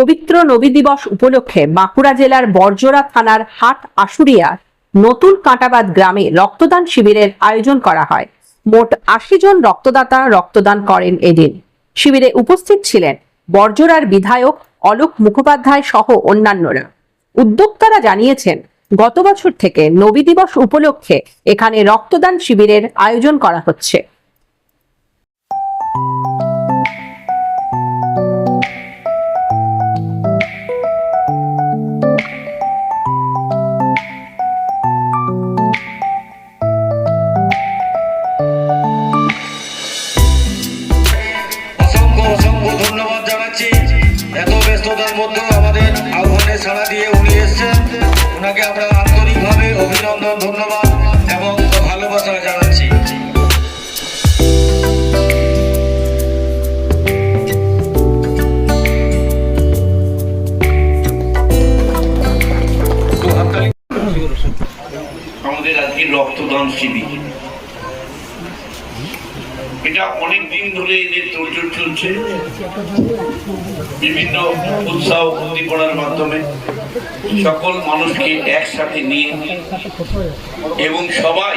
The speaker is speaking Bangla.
পবিত্র নবী দিবস উপলক্ষে বাঁকুড়া জেলার বর্জরা থানার হাট আশুরিয়া নতুন কাঁটাবাদ গ্রামে রক্তদান শিবিরের আয়োজন করা হয়। মোট আশি জন রক্তদাতা রক্তদান করেন এদিন। শিবিরে উপস্থিত ছিলেন বর্জরার বিধায়ক অলোক মুখোপাধ্যায় সহ অন্যান্যরা। উদ্যোক্তারা জানিয়েছেন, গত বছর থেকে নবী দিবস উপলক্ষে এখানে রক্তদান শিবিরের আয়োজন করা হচ্ছে। ব্যস্ততার মধ্যে আমাদের আহ্বানে সাড়া দিয়ে উনি এসেছেন। ওনাকে আমরা আন্তরিকভাবে অভিনন্দন, ধন্যবাদ এবং ভালোবাসা জানাচ্ছি। আমাদের আজকে রক্তদান শিবির। এটা অনেক দিন ধরে এদের তোড়জোড় চলছে। বিভিন্ন উৎসাহ উদ্দীপনার মাধ্যমে সকল মানুষকে একসাথে নিয়ে এবং সবাই